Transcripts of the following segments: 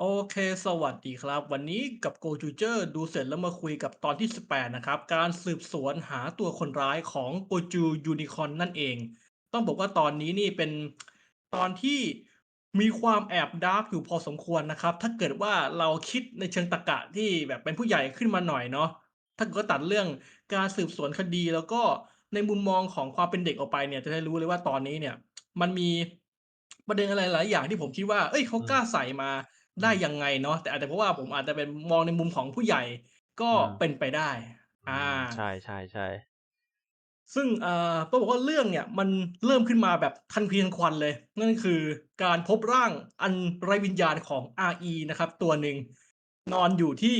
โอเค สวัสดีครับ วันนี้กับ Go Future ดูเสร็จแล้วมาคุยกับตอนที่ 18 นะครับ การสืบสวนหาตัวคนร้ายของ Goju Unicorn นั่นเอง ต้องบอกว่าตอนนี้นี่เป็นตอนที่มีความแอบดาร์กอยู่พอสมควรนะครับ ถ้าเกิดว่าเราคิดในเชิงตรรกะที่แบบเป็นผู้ใหญ่ขึ้นมาหน่อยเนาะถ้าเกิดว่าตัดเรื่องการสืบสวนคดีแล้วก็ในมุมมองของความเป็นเด็กออกไปเนี่ยจะได้รู้เลยว่าตอนนี้เนี่ย มันมีประเด็นอะไรหลายอย่างที่ผมคิดว่าเฮ้ยเขากล้าใส่มา ได้มยังไงเนาะแต่อาจจะเพราะว่าผมอาจจะเป็นมองในมุมของผู้ใหญ่ก็อืมเป็นไปได้อือามใช่ๆๆซึ่งอ่าต้องบอกว่าเรื่องเนี่ยมันเริ่มขึ้นมาแบบทันควีทันควันเลย นั่นก็คือการพบร่างอันไร้วิญญาณของ RE นะครับ ตัวหนึ่งนอนอยู่ที่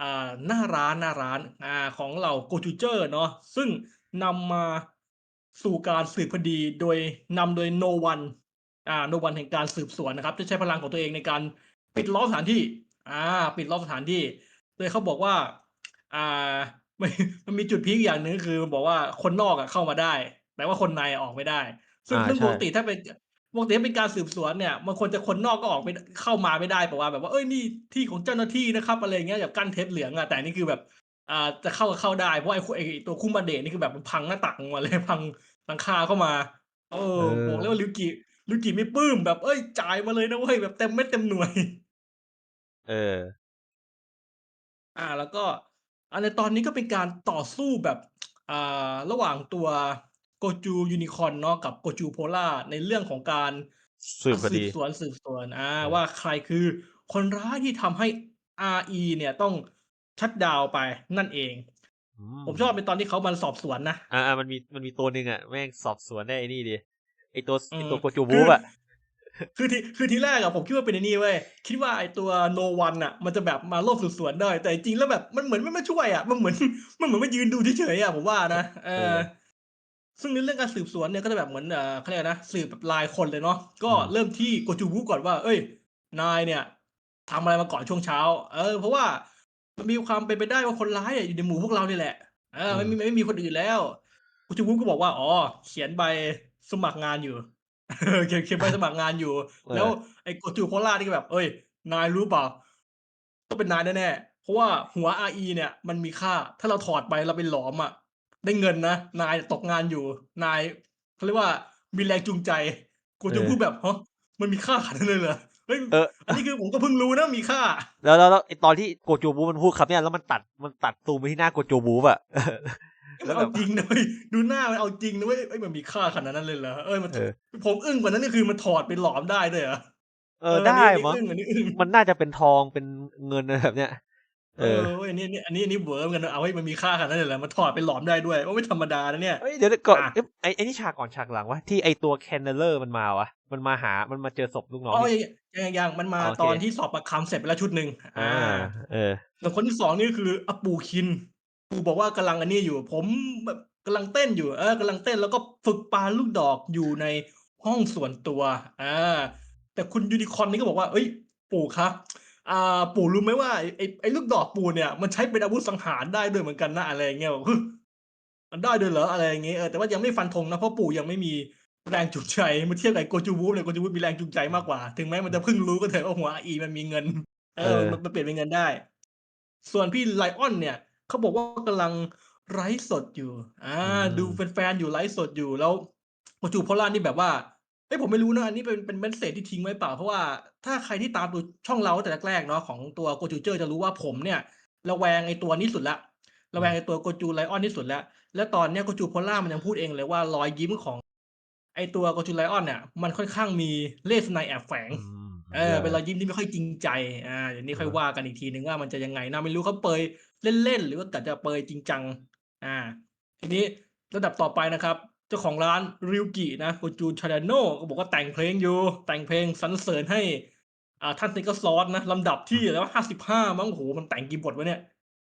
อ่าหน้าร้านหน้าร้านอ่าของเหล่า Gochuger เนาะซึ่งนำมาสู่การสืบคดีโดยนำโดย No One อ่า No One แห่งการสืบสวนนะครับที่ใช้พลังของตัวเองในการ ปิดล้อมสถานที่อาปิดล้อมสถานที่โดยเขาบอกว่า อ่ามันมันมีจุดพีกอีกอย่างหนึ่งก็คือมันบอกว่าคนนอกอะเข้ามาได้ แต่ว่าคนในอะออกไม่ได้ ซึอ่งาซึ่งใชปกติ่ถ้าเป็นกปกติถ้าเป็นการสืบสวนเนี่ยมันควรจะคนนอกก็ออกไม่ดเข้ามาไม่ได้เปล่าวะแบบว่าเฮ้ยนี่ที่ของเจ้าหน้าที่นะครับอะไรอย่างเงี้ยแบบกั้นเทปเหลืองอะแต่อันนี้คือแบบอ่าจะเข้าก็เข้าได้เพราะว่าไอ้คุไอ้ตัวคุมาเดะนี่คือแบบมันพังหน้าต่างลงมาเลยพังหลังคาเข้ามา เออบอกเลยเออว่าริวกิริวกิไม่ปลื้มแบบเฮ้ยจ่ายมาเลยนะเว้ยแบบเต็มเม็ดเต็มหน่วย เออ อา แล้วก็อ่าในตอนนี้ก็เป็นการต่อสู้แบบ อ่า ระหว่างตัว Goju Unicorn เนาะ กับ Goju Polar ในเรื่องของการ สือบะคดีสืบสวนๆอา เออว่าใครคือคนร้ายที่ทำให้ RE เนี่ยต้อง ชัตดาวน์ไปนั่นเอง อืผมชอบในมตอนที่เขามาสอบสวนนะ อา ๆ มันมี มันมีตัวหนึ่งอะ แม่งสอบสวนได้ไอ้นี่ดิ ไอ้ตัว ส อืมไอ้ตัว Goju คือ Move อะ คือทีคือทีแรกอะผมคิดว่าเป็นไอ้นี่เว้ยคิดว่าไอ้ตัว No One น่ะมันจะแบบมาร่วมสืบสวนด้วยแต่จริงๆแล้วแบบมันเหมือนมันไม่ช่วยอะมันเหมือนมันเหมือนมายืนดูเฉยๆอะผมว่านะเออเออซึ่งในเรื่องการสืบสวนเนี่ยก็จะแบบเหมือนเอ่อเขาเรียกอะไรนะสืบแบบรายคนเลยเนาะกอื็มเริ่มที่ Goju Move ก่อนว่าเฮ้ย นายเนี่ยทำอะไรมาก่อนช่วงเช้า เออ เพราะว่ามันมีความเป็นไปได้ว่าคนร้ายอะอยู่ในหมู่พวกเรานี่แหละเออไม่มีอืมไม่มีคนอื่นแล้ว Goju Move ก็บอกว่าอ๋อเขียนใบสมัครงานอยู่ เออเขียนเขียนใบสมัครงานอยู่เแล้วออไอ้ Goju Polar นี่ก็แบบเฮ้ย นายรู้เปล่าต้องเป็นนายแน่ๆ เพราะว่าหัว RE เนี่ย มันมีค่า ถ้าเราถอดไปเราไปหลอมอะได้เงินนะ นายตกงานอยู่ นายเขาเรียกว่ามีแรงจูงใจ Goju พูดเออแบบฮะมันมีค่าขนาดนั้นเลยเหรอเฮ้ยเอออันนี้คือผมก็เพิ่งรู้นะมีค่า แล้วแล้วแล้วไอ้ตอนที่ Goju Move มันพูดคำเนี้ยแล้วมันตัดมันตัดซูมไปที่หน้า Goju Move อะเออ เฮ้ยแลมั้นเอวแบาบ จริงนะเฮ้ยดูหน้ามันเอาจริงนะเว้ยเฮ้ยมันมีค่าขนาดนั้นเลยเหรอเออมันเถออ ผมอึ้งกว่านั้นก็คือมันถอดไปหลอมได้ด้วยเหรอเออเออไอดันนี้้อันนี้มั้อึง้งอันนี้อึ้งมันน่าจะเป็นทองเป็นเงินอะไรแบบเนี้ยเเออออเฮ้ยอันนี้อันนี้อันนี้อันนี้เหวอเหมือนกันนะอ้าวเฮ้ยมันมีค่าขนาดนั้นเลยเหรอมันถอดไปหลอมได้ด้วยโอ้ไม่ธรรมดานะเนี่ยเฮ้ยเดี๋ยวๆก่ออนเอ๊าะไอ้ไอ้นี่ฉากก่อนฉากหลังวะที่ไอ้ตัว Candler มันมาวะมันมาหามันมาเจอศพลูกน้ออ๋องที่ยยังยังมันมาอ๋อโอตเคอนที่สอบปากคำเสร็จไปแล้วชุดหนึ่งออาาเออ ส่วนคนที่2นี่ก็คืออาปู่คิน ปู่บอกว่ากำลังอันนี้อยู่ ผมแบบกำลังเต้นอยู่ เออ กำลังเต้นแล้วก็ฝึกปาลูกดอกอยู่ในห้องส่วนตัวอาแต่คุณยูนิคอร์นนี่ก็บอกว่าเฮ้ย ปู่ครับ อ่า ปู่รู้ไหมว่าไอ้ไอ้ไอ้ลูกดอกปู่เนี่ย มันใช้เป็นอาวุธสังหารได้ด้วยเหมือนกันนะอะไรอย่างเงี้ยแบบฮึมันได้ด้วยเหรออะไรอย่างงี้เออ แต่ว่ายังไม่ฟันธงนะ เพราะปู่ยังไม่มีแรงจูงใจเมื่อเทียบกับไอ้ Goju Move เนี่ย Goju Move มีแรงจูงใจอืมมากกว่า ถึงแม้มัอนืจะเมพิ่งรู้ก็เถอะว่าหัว RE มันมีเงินเออมันเออ มันเปลี่ยนเป็นเงินได้ ส่วนพี่ Lion เนี่ย เขาบอกว่ากำลังไลฟ์สดอยู่อาอืดูมแฟนๆอยู่ไลฟ์สดอยู่แล้ว Goju Polar นี่แบบว่าเฮ้ยผมไม่รู้นะอันนี้เป็นเป็นเมสเสจที่ทิ้งไว้เปล่า เพราะว่าถ้าใครที่ตามดูช่องเราตั้งแต่แรกๆเนาะของตัว Gochuger จะรู้ว่าผมเนี่ยระแวงไอ้ตัวนี้สุดแล้วอรืะแวงมไอ้ตัว Goju Lion ที่สุดแล้ว แล้วตอนเนี้ย Goju Polar มันยังพูดเองเลยว่ารอยยิ้มของ ไอ้ตัว Goju Lion เนี่ยมันค่อนข้างมีเล่ห์ไสนัยแอบแฝงอืม เออเป็นรอยยิ้มที่ไม่ค่อยจริงใจอาเดี๋ยวนี้อค่อยาว่ากันอีกทีหนึ่งว่ามันจะยังไงนะไม่รู้เขาเปรยเล่นๆหรือว่ากะจะเปรยจริงจังอาทีนี้ระดับต่อไปนะครับ เจ้าของร้านริวกินะ Goju Tadano ก็บอกว่าแต่งเพลงอยู่ แต่งเพลงสรรเสริญให้อ่าท่าน Snicker Sauce นะลำดับทอืี่มอะไรวะ55มั้งโอ้โฮมันแต่งกี่บทวะเนี่ย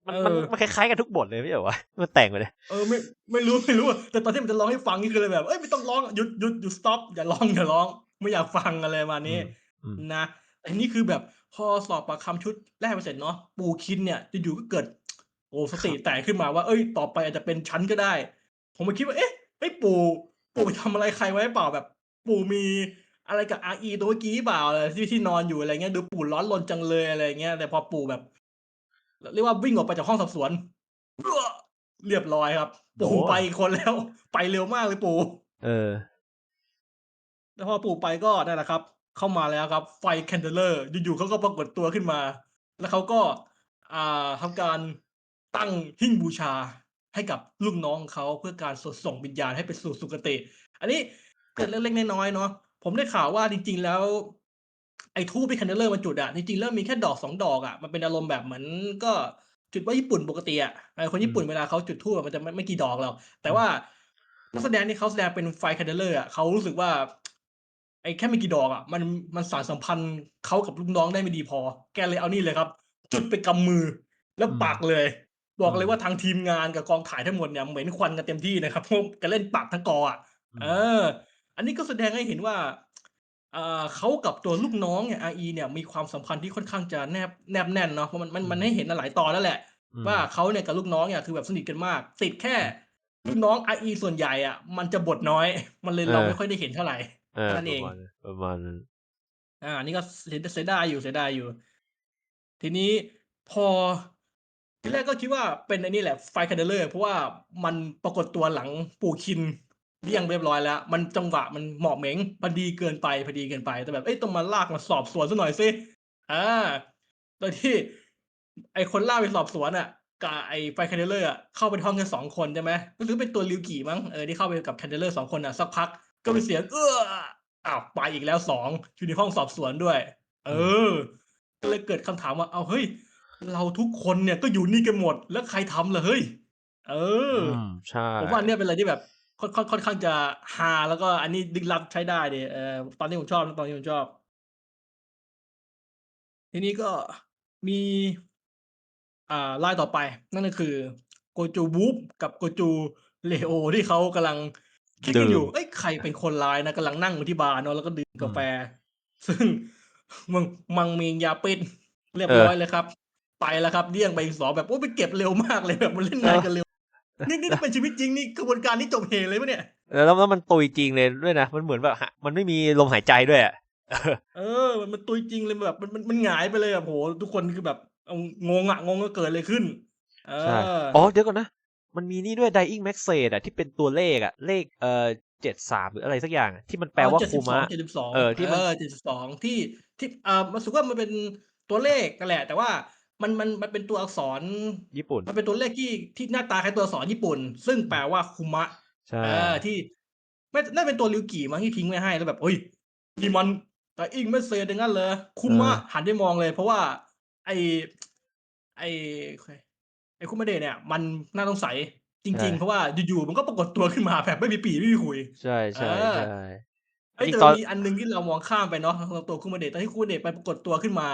มัเนอมันอมันคล้ายๆกันทุกบทเลยไม่ใช่เหรอวะ?ที่มันแต่งมาเนี่ยเออไม่ไม่รู้ไม่รู้อะแต่ตอนที่มันจะร้องให้ฟังนี่คือเลยแบบเฮ้ยไม่ต้องร้องหยุดหยุดหยุดสต็อปอย่าร้องอย่าร้อง ไม่อยากฟังอะไรประมาณนี้ อืมอืม นะแต่นี่คือแบบพอสอบปากคำชุดแรกไปเสร็จเนาะปู่คินเนี่ยอยู่ๆก็เกิด โอ้โฮสคติแตกขึ้นมาว่าเฮ้ย ต่อไปอาจจะเป็นฉันก็ได้ ผมก็คิดว่าเอ๊ะเฮ้ยปู่ปู่ไปทำอะไรใครไว้หรือเปล่าแบบ ปู่มีอะไรกับ RE ตัวเมื่อกี้หรือเปล่าอะไรที่ที่นอนอยู่อะไรเงี้ยดูปู่ร้อนรนจังเลยอะไรเงี้ยแต่พอปู่แบบ เรียกว่าวิ่งออกไปจากห้องสอบสวนเอื้อเรียบร้อยครับปู่โอ้ไปอีกคนแล้ว ไปเร็วมากเลยปู่ เออ แล้วพอปู่ไปก็นั่นแหละครับ เข้ามาแล้วครับ ไฟแคนเดลเลอร์อยู่ๆเขาก็ปรากฏตัวขึ้นมา แล้วเขาก็อ่าทำการตั้งหิ้งบูชาให้กับลูกน้องเขาเพื่อการสวดส่งวิญญาณให้ไปสู่สุคติ อันนี้เกิดเล็กๆน้อยๆเนาะผมได้ข่าวว่าจริง ๆ แล้วไอ้ทูบที่แคนเดลเลอร์มันจุดอะจริงๆแล้วมีแค่ดอกสองดอกอะมันเป็นอารมณ์แบบเหมือนก็จุดว่าญี่ปุ่นปกติอะเออคนญี่ปุ่นเวลาเขาจุดทูบมันจะไม่ไม่กี่ดอกหรอกแต่ว่านักแสดงที่เขาแสดงเป็นไฟแคนเดลเลอร์อะเขารู้สึกว่า ไอ้แค่ไม่กี่ดอกอะมันมันสานสัมพันธ์เขากับลูกน้องได้ไม่ดีพอ แกเลยเอานี่เลยครับ จุดไปกำมือแล้วอืมปักเลย บอกเลยอืมว่าทางทีมงานกับกองถ่ายทั้งหมดเนี่ยเหม็นควันกันเต็มที่นะครับเพราะแกเล่นปักทั้งกออะอืมเออ อันนี้ก็แสดงให้เห็นว่าอ่าเขากับตัวลูกน้องเนี่ย RE เนี่ยมีความสัมพันธ์ที่ค่อนข้างจะแนบแนบแน่นเนาะเพราะมันมันมันให้เห็นหลายตอนแล้วแหละอืมว่าเขาเนี่ยกับลูกน้องเนี่ยคือแบบสนิทกันมาก ติดแค่ลูกน้อง RE ส่วนใหญ่อะมันจะบทน้อย มันเลยเราเออไม่ค่อยได้เห็นเท่าไหร่ เออนั่นปเอระงมาณนั้นประมาณนั้นอ่านี่ก็เสียเสียดายอยู่เสียดายอยู่ ทีนี้พอทีแรกก็คิดว่าเป็นไอ้นี่แหละไฟคันเดเลอร์เพราะว่ามันปรากฏตัวหลังปู่คินเรียงเรียบร้อยแล้ว มันจังหวะมันเหมาะเหม็งพอดีเกินไปพอดีเกินไป แต่แบบเอ้ยต้องมาลากมาสอบสวนซะหน่อยสิอ่าโดยที่ ไอคนล่ากไปสอบสวนอะกับไอไฟคันเดเลอร์อะเข้าไปในห้องกันสองคนใช่ไหมรู้สึกเป็นตัวริวกี่มั้งเออที่เข้าไปกับคันเดเลอร์สองคนอะสักพัก ก็มีเสียงเอออ้าวไปอีกแล้วสองอยู่ในห้องสอบสวนด้วย เออ ก็เลยเกิดคำถามว่าเอาเฮ้ย เราทุกคนเนี่ยก็อยู่นี่กันหมด แล้วใครทำล่ะเฮ้ย เอออืมใช่ผมว่าอันเนี่ยเป็นอะไรที่แบบค่อนค่อนค่อนข้างจะฮาแล้วก็อันนี้ดึงลับใช้ได้เดยเออตอนนี้ผมชอบนะตอนนี้ผมชอบ ทีนี้ก็มี อ่าลายต่อไป นั่นก็คือ โกจูบูฟกับโกจูเลโอที่เขากำลัง คิดกันอยู่ เอ้ยใครเป็นคนร้ายนะกำลังนั่งอยู่ที่บาร์เนาะแล้วก็ดื่มกาแฟ ซึ่งมังมังมีงยาปิดเรียบร้อยเลยครับ ไปแล้วครับเดี่ยงไปอีกสองแบบโอ้ไปเก็บเร็วมากเลยแบบมันเล่นงานกันเร็วนี่นี่นี่เป็นชีวิตจริงนี่กระบวนการนี้จบเหตุเลยปะเนี่ยแล้วแล้วมันตุยจริงเลยด้วยนะมันเหมือนแบบหะมันไม่มีลมหายใจด้วยอะเออ มันมันตุยจริงเลยแบบ มันมันมันหงายไปเลยอะโหทุกคนคือแบบเอางงอะงงก็เกิดอะไรขึ้น เอใช่ออ๋อเดี๋ยวก่อนนะ มันมีนี่ด้วย dying message อะที่เป็นตัวเลขอะเลขเอ่อเจ็ดสามหรืออะไรสักอย่างอะที่มันแปลว่าคูมะเจ็ดสิบสองเออที่มันเออเจ็ดสิบสองที่ที่อ่ามันสุว่ามันเป็นตัวเลขกันแหละ แต่ว่ามันมันมันเป็นตัวอักษรญี่ปุ่น มันเป็นตัวเลขที่ที่หน้าตาคล้ายตัวอักษรญี่ปุ่น ซึ่งแปลว่าคุมะใช่เออที่ไม่น่าเป็นตัวริวกี่มั้งที่ทิ้งไว้ให้แล้วแบบเฮ้ยนี่มันแต่อิงไม่เซอย่างนั้นเลยคุมะหันไปมองเลย เพราะว่า ไอไอ ไอคุมะเดะเนี่ยมันน่าสงสัยจริง ๆ เพราะว่าอยู่ๆมันก็ปรากฏตัวขึ้นมาแบบไม่มีปีไม่มีคุย ใช่ใช่เออใช่เอ้ยอีกแต่ตอนมีอันหนึงที่เรามองข้ามไปเนาะของตัวคุมาเดะตอนที่คุมาเดะไปปรากฏตัวขึ้นมา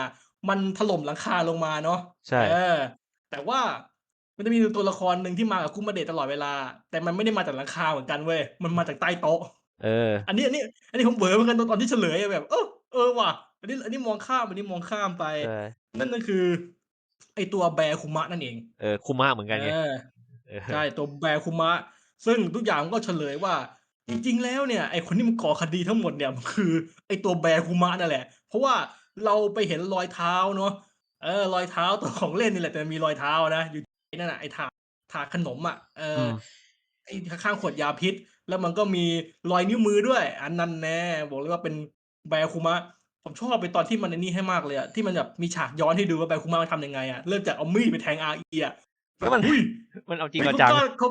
มันถล่มหลังคาลงมาเนาะใช่เออแต่ว่ามันจะมีตัวละครหนึ่งที่มากับคุมาเดะตลอดเวลา แต่มันไม่ได้มาจากหลังคาเหมือนกันเว้ยมันมาจากใต้โต๊ะเออ อันนี้อันนี้ อันนี้ผมเบอเหมือนกันตอนที่เฉลยอะแบบเออเออว่ะอันนี้อันนี้มองข้ามอันนี้มองข้ามไปใช่นั่นก็คือ ไอตัวแบร์คุมะนั่นเองเออคูมะเหมือนกันไงเออเออใช่ตัวแบร์คุมะ ซึ่งทุกอย่างมันก็เฉลยว่า จริงๆแล้วเนี่ยไอคนที่มันก่อคดีทั้งหมดเนี่ยมันคือ ไอตัวแบร์คุมะนั่นแหละ เพราะว่าเราไปเห็นรอยเท้าเนาะเออรอยเท้าตัวของเล่นนี่แหละแต่มันมีรอยเท้านะอยู่ที่นั่นน่ะไอถาดถาดขนมอะเอออมไอข้างๆขวดยาพิษ แล้วมันก็มีรอยนิ้วมือด้วย อันนั้นแน่บอกเลยว่าเป็นแบร์คุมะ ผมชอบไปตอนที่มันในนี่ให้มากเลยอะที่มันแบบมีฉากย้อนให้ดูว่าแบร์คุมะมันทำยังไงอะเริ่มจากเอามีดไปแทงอาอีอะแล้วมันอุ้ยมันเอาจริงเฮ้ยเอาจังเขากล้าเขา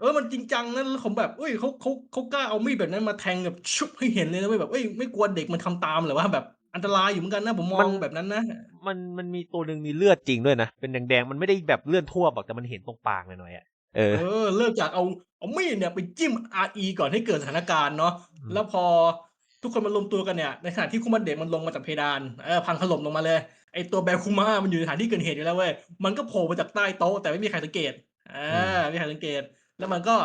เออมันจริงจังนะแล้วผมแบบเอ้ยเขาเขาเขากล้าเอามีดแบบนั้นมาแทงแบบชุบให้เห็นเลยนะเว้ยแบบเอ้ยไม่กลัวเด็กมันทำตามเหรอว่าแบบอันตรายอยู่เหมือนกันนะผมมมัองนแบบนั้นนะมันมันมีตัวหนึ่งมีเลือดจริงด้วยนะเป็นแดงๆมันไม่ได้แบบเลือดทั่วบอกแต่มันเห็นตรงปากหน่อยๆอะเออเออเริ่มจากเอาเอามีดเนี่ยไปจิ้ม RE ก่อนให้เกิดสถานการณ์เนาะอืมแล้วพอ ทุกคนมารวมตัวกันเนี่ยในขณะที่คุมันเด็กมันลงมาจากเพดานเออพังถล่มลงมาเลยไอตัวแบลคุมามันอยู่ในสถานที่เกิดเหตุอยู่แล้วเว้ยมันก็โผล่มาจากใต้โต๊ะแต่ไม่มีใครสังเกตอ่าไม่มีใครสังเกต แล้วมันก็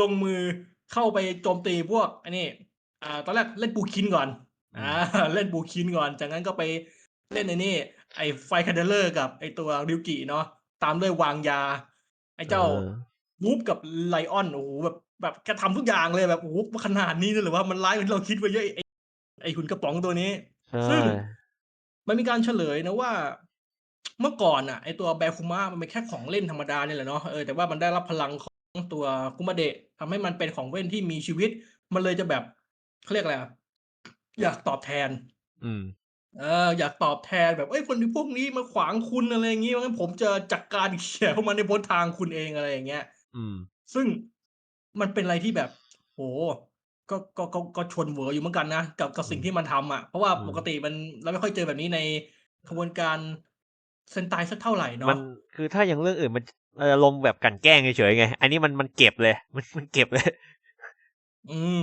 ลงมือเข้าไปโจมตีพวกอันนี้อ่าตอนแรกเล่นปูคินก่อนอ่าเล่นปูคินก่อน จากนั้นก็ไปเล่นไอ้นี่ไอ้ไฟคันเดลเลอร์กับไอ้ตัวริวกิเนาะตามด้วยวางยา ไอ้เจ้าออวูฟกับไลออนโอ้โหแบบ แบบแกทำทุกอย่างเลยแบบโอ้โหขนาดนี้เลยเหรือว่ามันร้ายกว่าที่เราคิดไว้เยอะไอ้ไอ้หุ่นกระป๋องตัวนี้ใช่ซึ่งมันมีการเฉลยนะว่า เมื่อก่อนน่ะไอ้ตัวแบคุมะมันเป็นแค่ของเล่นธรรมดาเนี่ยแหละเนาะเออแต่ว่ามันได้รับพลังของตัวคุมาเดะทำให้มันเป็นของเล่นที่มีชีวิต มันเลยจะแบบเขาเรียกอะไรอะอยากตอบแทน อืมเอออยากตอบแทนแบบเอ้ยคนพวกนี้มาขวางคุณอะไรอย่างงี้งั้นผมจะจัดการเขี่ยพวกมันในพ้นทางคุณเองอะไรอย่างเงี้ย อืม ซึ่ง มันเป็นอะไรที่แบบโอ้โฮก็ ก็ ก็ ก็ชนเหวออยู่เหมือนกันนะ กับ กับอืสิ่งม ที่มันทำอะ เพราะว่าอืปม กติมัน เราไม่ค่อยเจอแบบนี้ในขบวนการ Sentai สักเท่าไรมันเนาะคือถ้าอย่างเรื่องอื่นมัน เอออารมณ์แบบกลั่นแกล้งเฉย ๆ ไง อันนี้มัน มันเก็บเลย มัน มันเก็บ เลย อืม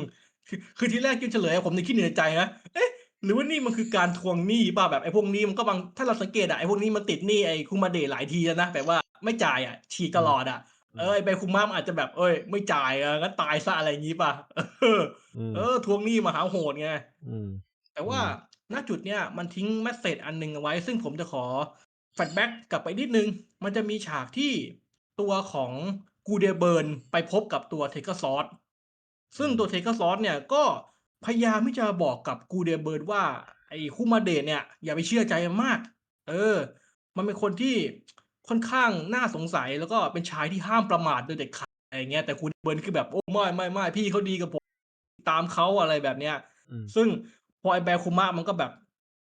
คือ คือทีแรกที่เฉลยอะ ผมยังคิดอยู่ในใจนะ เอ๊ะ หรือว่านี่มันคือการทวงหนี้เปล่า แบบไอ้พวกนี้มันก็บางถ้าเราสังเกตอะ ไอ้พวกนี้มันติดหนี้ไอ้คุมาเดะหลายทีแล้วนะ แบบว่าไม่จ่ายอะ ฉีกตอืมลอดอะอื เอมอไอ้ไบคุมะมันอาจจะแบบเฮ้ย ไม่จ่ายอะงั้นตายเสียอะไรงี้เปล่าเอออืมเออทวงหนี้มหาโหดไงอืมแต่อืว่ามณจุดเนี้ยมันทิ้งเมสเสจอันหนึ่งเอาไว้ ซึ่งผมจะขอ flashback กลับไปนิดหนึ่งมันจะมีฉากที่ตัวของ Gulliver ไปพบกับตัว Tekkazord อืซึ่งมตัว Tekkazord เนี่ยก็พยายามที่จะบอกกับ Gulliver ว่า ไอ้คุมาเดะเนี่ย อย่าไปเชื่อใจมันมาก เออ มันเป็นคนที่ ค่อนข้างน่าสงสัยแล้วก็เป็นชายที่ห้ามประมาทโดยเด็ดขาดอะไรอย่างเงี้ยแต่ Gulliver คือแบบโอ้ไม่ๆๆพี่เขาดีกับผมตามเขาอะไรแบบเนี้ยอืมซึ่งพอไอ้แบคุมะมันก็แบบ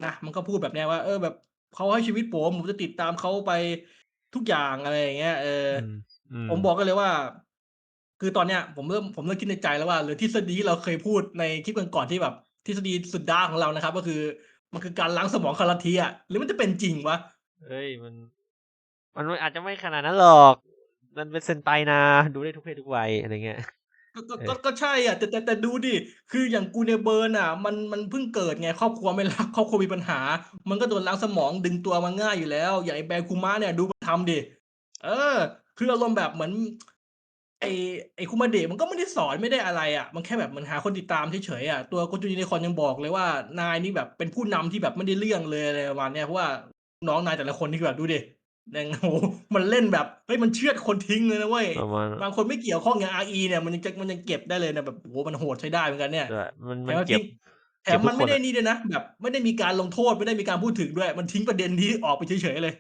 นะมันก็พูดแบบเนี้ยว่า เออแบบเขาให้ชีวิตผมผมจะติดตามเขาไปทุกอย่างอะไรอย่างเงี้ยเอออืมอืมผมบอกกันเลยว่า คือตอนเนี้ย ผมเริ่มผมเริ่มคิดในใจแล้วว่าหรือทฤษฎีที่เราเคยพูดในคลิปก่อนๆที่แบบ ทฤษฎีสุดดาร์กของเรานะครับ ก็คือ มันคือการล้างสมองคาราทีอะหรือมันจะเป็นจริงวะเฮ้ยมัน มันอาจจะไม่ขนาดนั้นหรอก มันเป็นเซนไตนะ ดูได้ทุกเพศทุกวัยอะไรเงี้ยก็ก็เอก็อก็ใช่อะแต่แต่แต่ดูดิคืออย่าง Gulliver น่ะ มันมันเพิ่งเกิดไงครอบครัวไม่รักครอบครัวมีปัญหา มันก็โดนล้างสมองดึงตัวมาง่ายอยู่แล้ว อย่างไอ้แบคุมะเนี่ยดูมันทำดิเออ คืออารมณ์แบบเหมือนไอ้ไอ้คุมาเดะมันก็ไม่ได้สอนไม่ได้อะไรอะมันแค่แบบมันหาคนติดตามเฉยๆอะตัว Gojo Unicorn ยังบอกเลยว่านายนี่แบบเป็นผู้นำที่แบบไม่ได้เรื่องเลยอะไรประมาณเนี้ยเพราะว่าน้องนายแต่ละคนนี่คือแบบดูดิ แม่งโอ้โฮมันเล่นแบบเฮ้ยมันเชือดคนทิ้งเลยนะเว้ยประมาณบางคนไม่เกี่ยวข้องอย่าง RE เนี่ยมันยังจะมันยังเก็บได้เลยนะแบบโอ้โฮมันโหดใช้ได้เหมือนกันเนี่ยใช่มันแถมันมเก็ทิ้บงแถเก็บมทุมักนคไม่นได้อะนี่ด้วยนะแบบ ไม่ได้มีการลงโทษไม่ได้มีการพูดถึงด้วย มันทิ้งประเด็นนี้ออกไปเฉยๆเลย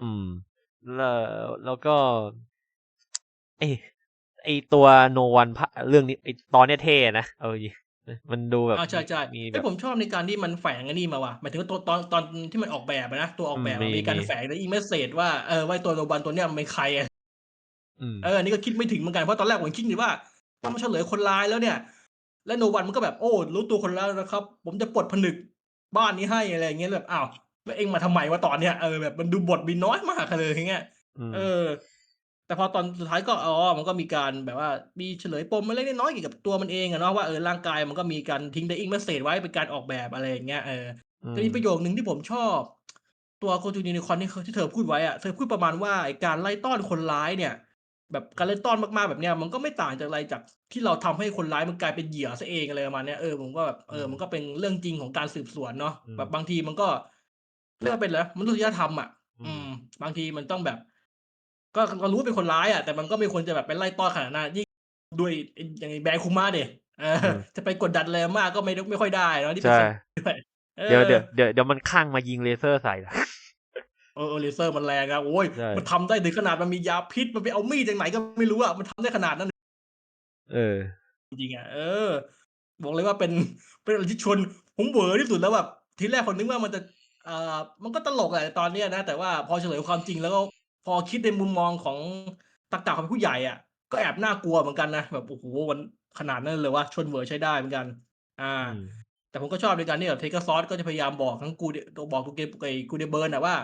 อืม แล้วแล้วก็ ไอไอตัวโนวันเรื่องนี้ไอตอนเนี้ยเท่นะเอาจริง มันดูแบบอาใช่ๆมีแบเฮ้ยบ ผมชอบในการที่มันแฝงไอ้นี่มาว่ะหมายถึงว่าตัวตอนตอนที่มันออกแบบอะนะตัวอออืกมแบบมีอะมีการมีแฝงใน e-message ว่าเออว่าไอ้ตัวโนบันตัวเนี้ยมันเป็นใครอะอืม เอออันนี้ก็คิดไม่ถึงเหมือนกันเพราะตอนแรกผมคิดอยู่ว่าถ้ามันเฉลยคนร้ายแล้วเนี่ย แล้วโนวันมันก็แบบโอ้รู้ตัวคนร้ายแล้วนะครับ ผมจะปลดผนึกบ้านนี้ให้อะไรอย่างเงี้ยแบบอ้าวแล้วเองมาทำไมวะตอนเนี้ยเออแบบมันดูบทมีน้อยมากเลยอย่างเงี้ย อืมเออ แต่พอตอนสุดท้ายก็อ๋อมันก็มีการแบบว่ามีเฉลยปมมาเล็กๆน้อยๆเกี่ยวกับตัวมันเองอะเนาะว่าเออร่างกายมันก็มีการทิ้ง dying message ไว้เป็นการออกแบบอะไรอย่างเงี้ยเอออืจะมมีประโยคหนึ่งที่ผมชอบ ตัวโ o จูนิคอนที่เขาที่เธอพูดไว้อะเธอพูดประมาณว่าไอ้การไล่ต้อนคนร้ายเนี่ย แบบการไล่ต้อนมากๆแบบเนี้ยมันก็ไม่ต่างจากอะไรจากที่เราทำให้คนร้ายมันกลายเป็นเหยื่อซะเองอะไรประมาณเนี้ยเออผมก็แบบเออมันก็เป็นเรื่องจริงของการสืบสวนเนาะอืมแบบบางทีมันก็เรียกว่าเป็นอะไรมนุษยธรรมอะอือืมมบางทีมันต้องแบบ ก็เรารู้ว่าเป็นคนร้ายอะแต่มันก็ไม่ควรจะแบบไปไล่ต้อนขนาดนั้นยิ่งด้วยไอ้อย่างไอ้แบร์คุมะดิเอออืมจะไปกดดันอะไรมากก็ไม่ไม่ค่อยได้เนาะที่เป็นใช่คนด้วยเอเดี๋ยวอเดี๋ยวเดี๋ยวเดี๋ยวมันข้างมายิงเลเซอร์ใส่นะเออเออเลเซอร์มันแรงอะโอ้ยใช่มันทำได้ถึงขนาดมันมียาพิษมันไปเอามีดจากไหนก็ไม่รู้อะมันทำได้ขนาดนั้น เออ จริงๆอะเออ บอกเลยว่าเป็นเป็นอะไรที่ชวนผมเหวอที่สุดแล้วแบบทีแรกผมนึกว่ามันจะเอ่อมันก็ตลกแหละตอนเนี้ยนะ แต่ว่าพอเฉลยความจริงแล้วก็ พอคิดในมุมมองของตรรกะของผู้ใหญ่อะก็แอบน่ากลัวเหมือนกันนะแบบโอ้โหมันขนาดนั้นเลยว่าชวนเหวอใช้ได้เหมือนกัน อ่าอืมแต่ผมก็ชอบในการที่แบบเทคซอสก็จะพยายามบอกทั้งกูเดบอกกูเกไอ้กูเดเบิร์นอะว่า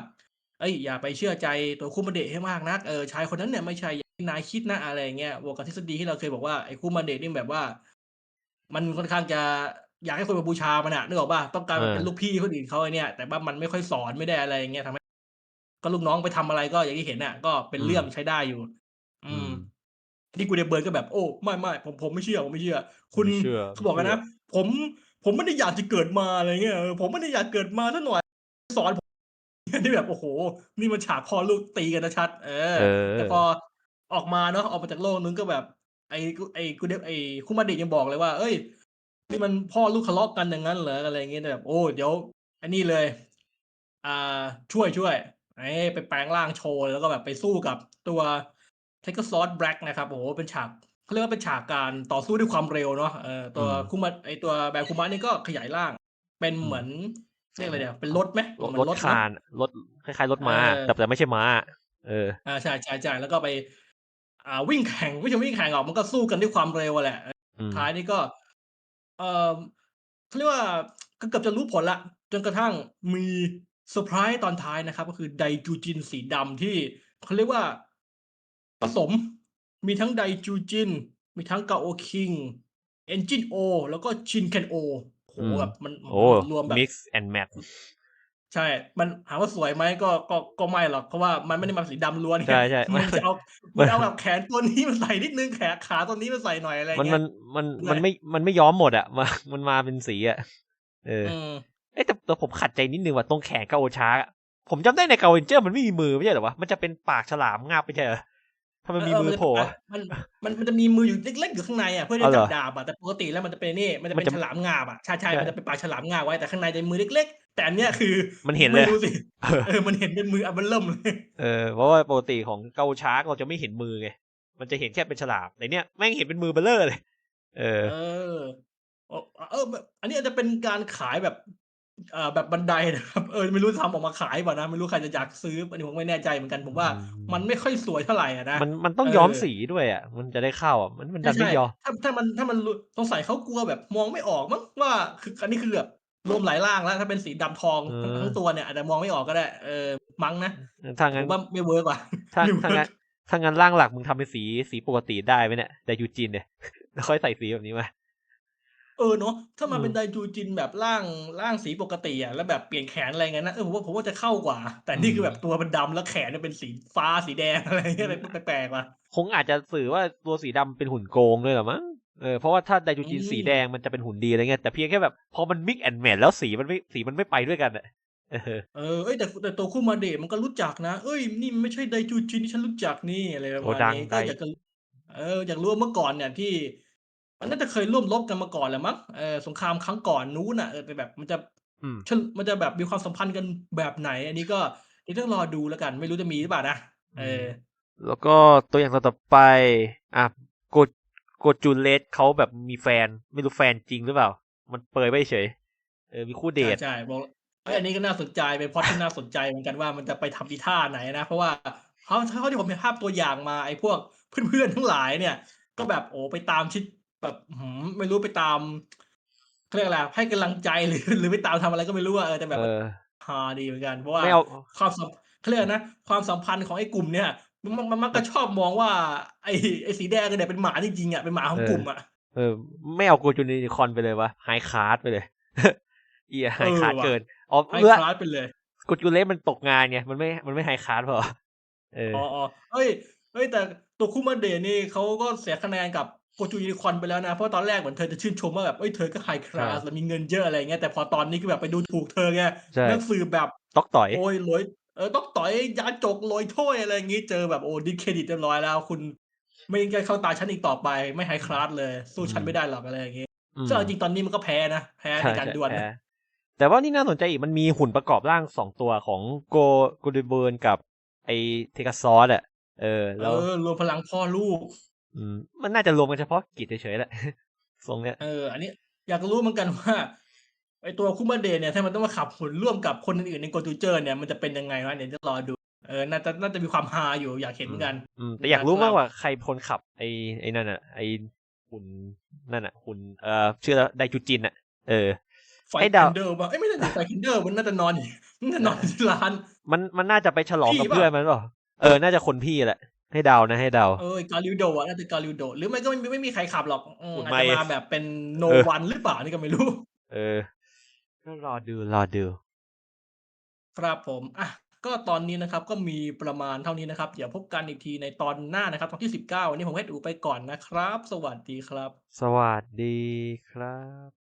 เอ้ยอย่าไปเชื่อใจตัวคุมาเดะให้มากนักเออชายคนนั้นเนี่ยไม่ใช่อย่างที่นายคิดนะอะไรอย่างเงี้ยบวกกับทฤษฎีที่เราเคยบอกว่าไอ้คุมาเดะนี่แบบว่า มันค่อนข้างจะอยากให้คนมาบูชามันอะนึกออกป่ะต้องการมาเป็นเออลูกพี่คนอื่นเขาไอ้เนี่ยแต่ว่ามันไม่ค่อยสอนไม่ได้อะไรอย่างเงี้ยทำให้ ก็ลูกน้องไปทำอะไรก็อย่างที่เห็นน่ะ ก็เป็นเรื่องใช้ได้อยู่ อือืมมนี่กูเดเบิร์นก็แบบโอ้ไม่ไม่ผมผมไม่เชื่อผมไม่เชื่อ คุณไม่เชื่อเขาบอกกันไม่เชื่นะอผมผมไม่ได้อยากจะเกิดมาอะไรเงี้ยเออผมไม่ได้อยากเกิดมาซะหน่อย สอนผมที่แบบโอ้โห นี่มันฉากพ่อลูกตีกันชัดๆเออเออแต่พอออกมาเนาะออกมาจากโลกนึงก็แบบ ไอ้กูไอ้กูเดไอ้คุมาเดะยังบอกเลยว่า เอ้ยนี่มันพ่อลูกทะเลาะกันอย่างนั้นเหรออะไรอย่างเงี้ยแบบโอ้เดี๋ยว อันนี้เลย อ่าช่วยช่วย ไอ้ไปแปลงร่างโชว์แล้วก็แบบไปสู้กับตัวเทคซอสแบล็กนะครับโอ้โหเป็นฉากเขาเรียกว่าเป็นฉากการต่อสู้ด้วยความเร็วเนาะเออตัวอืมคุมาไอตัวแบบคุมะนี่ก็ขยายร่าง เป็นอืมเหมือนเรียกอะไรเนี่ยเป็นรถไหมรถเหมืรอถนรถคานะนรถคล้ายๆรถม้าเออแต่แต่ไม่ใช่ม้า เอออ่าใช่ใช่ใช่แล้วก็ไป อ่าวิ่งแข่งไม่ใช่วิ่งแข่งหรอกมันก็สู้กันด้วยความเร็วอะแหละอืมท้ายนี่ก็ เอ่อเขาเรียกว่าก็เกือบจะรู้ผลละจนกระทั่งมี เซอร์ไพรส์ตอนท้ายนะครับ ก็คือไดจูจินสีดำที่เขาเรียกว่าผสมมีทั้งไดจูจิน มีทั้งกาโอคิงเอนจินโอแล้วก็ชินเคนโอโหอืมแบบมันโอ้รวมแบบ mix and match ใช่ มันถามว่าสวยไหมก็ก็ก็ไม่หรอก เพราะว่ามันไม่ได้มาสีดำล้วนไงใช่ใช่มันจะเอามัมันนเอาแบบแขนตัวนี้มาใส่นิดนึงแขนขาตัวนี้มาใส่หน่อยอะไรมันเงี้มันยมันใช่มันไม่มันไม่ย้อมหมดอะมามันมาเป็นสีอะเอออืมเอ้ แต่แต่ผมขัดใจนิดนึงว่าตรงแขนกาโอชาอะผมจำได้ในกาเวนเจอร์มันไม่มีมือไม่ใช่เหรอวะมันจะเป็นปากฉลามงาบไม่ใช่เหรอถ้ามันมีมือโผล่อะมันมันมันจะมีมืออยู่เล็กๆอยู่ข้างในอะเพื่อเอาจะเหรจัอบดาบอะแต่ปกติแล้วมันจะเป็นนี่มันจะมันเป็นจะฉลามงาบอะใช่ใช่ใช่มันจะเป็นปากฉลามงาบไว้แต่ข้างในจะมือเล็ก ๆ แต่อันเนี้ยคือ มันเห็นเลยไม่รู้สิเออเออมันเห็นเป็นมืออันมันเริ่มเลยเออเพราะว่าปกติของเกาชาร์กเราจะไม่เห็นมือไงมันจะเห็นแค่เป็นฉลามแต่เนี้ยแม่งเห็นเป็นมือเบลเลอร์เลย เออ เออเออเออแบบอันนี้อาจจะเป็นการขายแบบ เอ่อแบบบันไดนะครับเออไม่รู้ทำออกมาขายเปล่านะไม่รู้ใครจะอยากซื้ออันนี้ผมไม่แน่ใจเหมือนกันผมว่าอืมมันไม่ค่อยสวยเท่าไหร่อะนะ มันมันต้องเออย้อมสีด้วยอะ มันจะได้เข้าอะ มันมันดัใช่นใช่ไม่ย้อม ถ้าถ้ามันถ้ามันรู้สงสัยเขากลัวแบบมองไม่ออกมั้งว่าคืออันนี้คือแบบรวมหลายร่างแล้ว ถ้าเป็นสีดำทองทั้งเออทั้งตัวเนี่ยอาจจะมองไม่ออกก็ได้เออมั้งนะถ้าผงั้น มว่าไม่เวิร์กว่ะ ถ้าไม่ถ้าเวิงั้ร์นกถ้างั้นร่างหลักมึงทำเป็นสีสีปกติได้ไหมเนี่ยไดยูจินเนี่ย แล้วค่อยใส่สีแบบนี้มา เออเนาะถ้ามาอืมเป็นไดจูจินแบบร่างร่างสีปกติอะแล้วแบบเปลี่ยนแขนอะไรเงี้ยนะเออผมว่าผมว่าจะเข้ากว่า แต่นี่คือแบบตัวมันดำแล้วแขนเนี่ยเป็นสีฟ้าสีแดงอะไรเงี้ยแปลกๆว่ะคงอาจจะสื่อว่าตัวสีดำเป็นหุ่นโกงด้วยเหรอมั้งเออเพราะว่าถ้าไดจูจินอืมสีแดงมันจะเป็นหุ่นดีอะไรเงี้ยแต่เพียงแค่แบบพอมันมิกแอนแมทแล้วสีมันไม่สีมันไม่ไปด้วยกันอะเออเออเอ้ยแต่แต่ตัวคู่มาเดะมันก็รู้จักนะ เอ้ยนี่มันไม่ใช่ไดจูจินที่ฉันรู้จักนี่อะไรประโอ้มาณดังนี้ไดก็อยากจะเอออยากรู้ว่าเมื่อก่อนเนี่ยที่ มันน่าจะเคยร่วมรบกันมาก่อนแหละมั้งเออสงครามครั้งก่อนนู้นน่ะเออแต่แบบมันจะอืมชนมันจะแบบมีความสัมพันธ์กันแบบไหน อันนี้ก็เดี๋ยวต้องรอดูแล้วกัน ไม่รู้จะมีหรือเปล่านะเออ แล้วก็ตัวอย่างต่อไป อะโกโกจูเลสเขาแบบมีแฟน ไม่รู้แฟนจริงหรือเปล่า มันเปรยไปเฉย เออ มีคู่เดใช่ท ใช่บอกเอ้ยอันนี้ก็น่าสนใจเป็นพล็อตที่น่าสนใจเหมือนกันว่ามันจะไปทำอีท่าไหนนะ เพราะว่าเขาเท่าที่ผมเห็นภาพตัวอย่างมาไอ้พวกเพื่อนๆทั้งหลายเนี่ย ก็แบบโอ้ไปตามชิด แบบหืมไม่รู้ไปตามเขาเรียกอะไรให้กำลังใจหรือ หรือไปตามทำอะไรก็ไม่รู้อะเออแต่แบบเออฮาดีเหมือนกันเพราะว่าไม่เอาความสัมเขาเรียกอะไรนะ ความสัมพันธ์ของไอ้กลุ่มเนี่ยมันมันมันมักจะชอบมองว่า ไอ้ไอ้สีแดงเนี่ยเป็นหมาจริงๆอะเป็นหมาของเออกลุ่มอะเออไม่เอาโกจูนิคอนไปเลยวะไฮคาร์ดไปเลยเอียไฮคาร์ดเออว่ะเกินอ๋อให้เมื่อคลาสไปเลยโกจูเลสมันตกงานไงมันไม่มันไม่ไฮคาร์ดพอเอออ๋ออ๋อเฮ้ยเฮ้ยแต่ตัวคุมาเดะนี่เขาก็เสียคะแนนกับ โกจูยูนิคอนไปแล้วนะ เพราะตอนแรกเหมือนเธอจะชื่นชมว่าแบบเอ้ยเธอก็ไฮคลาสใช่แล้วมีเงินเยอะอะไรเงี้ยแต่พอตอนนี้คือแบบไปดูถูกเธอไงใช่นักสืบแบบตอกต่อยโอ้ยโรยเออต้องต่อยยาจกโรยถ้วยอะไรอย่างงี้เจอแบบโอ้ดิสเครดิตเรียบร้อยแล้วคุณ ไม่ได้เข้าตาฉันอีกต่อไปไม่ไฮคลาสเลย สู้ฉันไม่ได้หรอกอะไรอย่างงี้อืมซึ่งเอาจริงตอนนี้มันก็แพ้นะแพ้ในใช่การใช่ดวลแพ้นะแต่ว่านี่น่าสนใจอีกมันมีหุ่นประกอบร่างสองตัวของโกโกเดเบิร์นกับไอเทกาซอสอะเออเอแล้วอรวมพลังพ่อลูกอื มมันน่าจะรวมกันเฉพาะกิจเฉยๆแหละทรงเนี้ยเอออันนี้อยากรู้เหมือนกันว่าไอตัวคุมาเดะเนี่ยถ้ามันต้องมาขับหุ่นร่วมกับคนอื่นๆในโกตูเจอร์เนี่ยมันจะเป็นยังไงวะเดี๋ยวจะรอดูเออน่าจะน่าจะมีความฮาอยู่อยากเห็นเหมือนกันอืมแต่อยากรู้นะครับมากว่าใครเป็นคนขับไอไอนั่นอะไอหุ่นนั่นอะหุ่นเอ่อชื่อไดจูจินอะ เออไฟไอ้คิดาวนเดอร์ป่ะเอ้ยไม่ใช่ไฟคินเดอร์มันน่าจะนอนอยู่มันน่าจะนอนอยู่ที่ร้าน มันมันน่าจะไปฉลองกับพี่ปะเพื่อนมันเปล่าเออ น่าจะคนพี่แหละ ให้เดานะ ให้เดา เออกาลิวโดะน่าจะกาลิวโดะหรือไม่ก็ไม่ไม่มีใครขับหรอกอืมหุ่นอาจไม่ จะมาแบบเป็นโนเออวันหรือเปล่านี่ก็ไม่รู้ เออ ก็รอดู รอดู ครับผม อะ ก็ตอนนี้นะครับ ก็มีประมาณเท่านี้นะครับ เดี๋ยวพบกันอีกทีในตอนหน้านะครับ ตอนที่ 19 วันนี้ผมให้ดูไปก่อนนะครับ สวัสดีครับ สวัสดีครับ